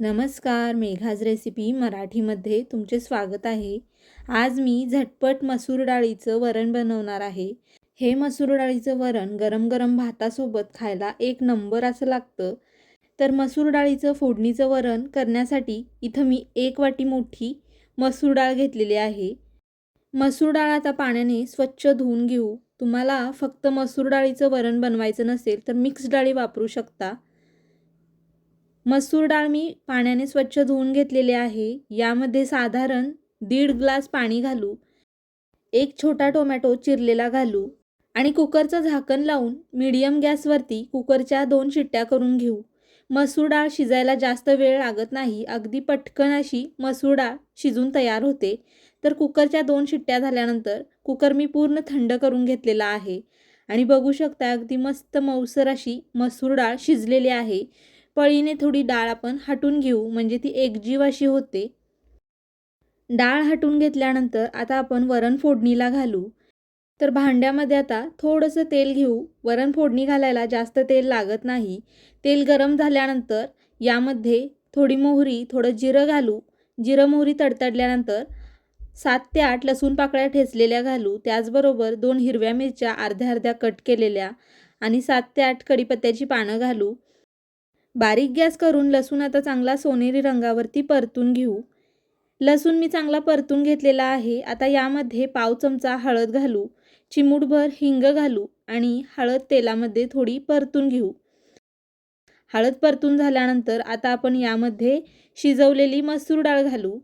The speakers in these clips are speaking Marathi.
नमस्कार मेघाज रेसिपी मराठीमध्ये तुमचे स्वागत आहे. आज मी झटपट मसूर डाळीचं वरण बनवणार आहे. हे मसूर डाळीचं वरण गरम गरम भातासोबत खायला एक नंबर असं लागतं. तर मसूर डाळीचं फोडणीचं वरण करण्यासाठी इथं मी एक वाटी मोठी मसूर डाळ घेतलेली आहे. मसूर डाळ आता पाण्याने स्वच्छ धुवून घेऊ. तुम्हाला फक्त मसूर डाळीचं वरण बनवायचं नसेल तर मिक्स डाळी वापरू शकता. मसूर डाळ मी पाण्याने स्वच्छ धुवून घेतलेले आहे. यामध्ये साधारण दीड ग्लास पाणी घालू एक छोटा टोमॅटो चिरलेला घालू आणि कुकरचं झाकण लावून मीडियम गॅसवरती कुकरच्या दोन शिट्ट्या करून घेऊ. मसूर डाळ शिजायला जास्त वेळ लागत नाही. अगदी पटकन अशी मसूर डाळ शिजून तयार होते. तर कुकरच्या दोन शिट्ट्या झाल्यानंतर कुकर मी पूर्ण थंड करून घेतलेला आहे. आणि बघू शकता अगदी मस्त मऊसर अशी मसूर डाळ शिजलेली आहे. पळीने थोडी डाळ आपण हटून घेऊ म्हणजे ती एकजीव अशी होते. डाळ हटून घेतल्यानंतर आता आपण वरण फोडणीला घालू. तर भांड्यामध्ये आता थोडंसं तेल घेऊ. वरण फोडणी घालायला जास्त तेल लागत नाही. तेल गरम झाल्यानंतर यामध्ये थोडी मोहरी थोडं जिरं घालू. जिरं मोहरी तडतडल्यानंतर सात ते आठ लसूण पाकळ्या ठेचलेल्या घालू. त्याचबरोबर दोन हिरव्या मिरच्या अर्ध्या अर्ध्या कट केलेल्या आणि सात ते आठ कढीपत्त्याची पानं घालू. बारीक गॅस करून लसूण आता चांगला सोनेरी रंगावरती परतून घेऊ. लसूण मी चांगला परतून घेतलेला आहे. आता यामध्ये पाव चमचा हळद घालू चिमूटभर हिंग घालू आणि हळद तेलामध्ये थोडी परतून घेऊ. हळद परतून झाल्यानंतर आता आपण यामध्ये शिजवलेली मसूर डाळ घालू.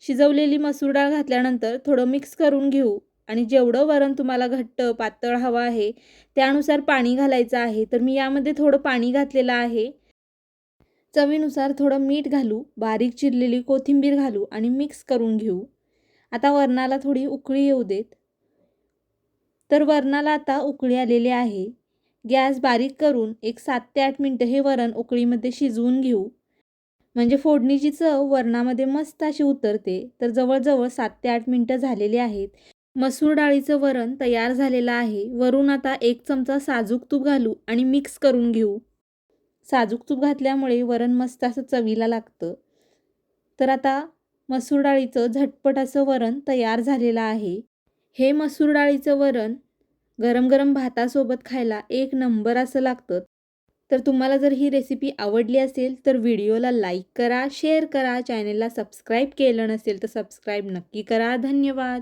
शिजवलेली मसूर डाळ घातल्यानंतर थोडं मिक्स करून घेऊ. आणि जेवढं वरण तुम्हाला घट्ट पातळ हवं आहे त्यानुसार पाणी घालायचं आहे. तर मी यामध्ये थोडं पाणी घातलेलं आहे. चवीनुसार थोडं मीठ घालू बारीक चिरलेली कोथिंबीर घालू आणि मिक्स करून घेऊ. आता वरणाला थोडी उकळी येऊ देत. तर वरणाला आता उकळी आलेली आहे. गॅस बारीक करून एक सात ते आठ मिनटं हे वरण उकळीमध्ये शिजवून घेऊ. म्हणजे फोडणीची चव वरणामध्ये मस्त अशी उतरते. तर जवळजवळ सात ते आठ मिनटं झालेली आहेत. मसूर डाळीचं वरण तयार झालेलं आहे. वरून आता एक चमचा साजूक तूप घालू आणि मिक्स करून घेऊ. साजूक तूप घातल्यामुळे वरण मस्त असं चवीला लागतं. तर आता मसूर डाळीचं झटपट असं वरण तयार झालेलं आहे. हे मसूर डाळीचं वरण गरम गरम भातासोबत खायला एक नंबर असं लागतं. तर तुम्हाला जर ही रेसिपी आवडली असेल तर व्हिडिओला लाईक करा शेअर करा चॅनेलला सबस्क्राईब केलं नसेल तर सबस्क्राईब नक्की करा. धन्यवाद.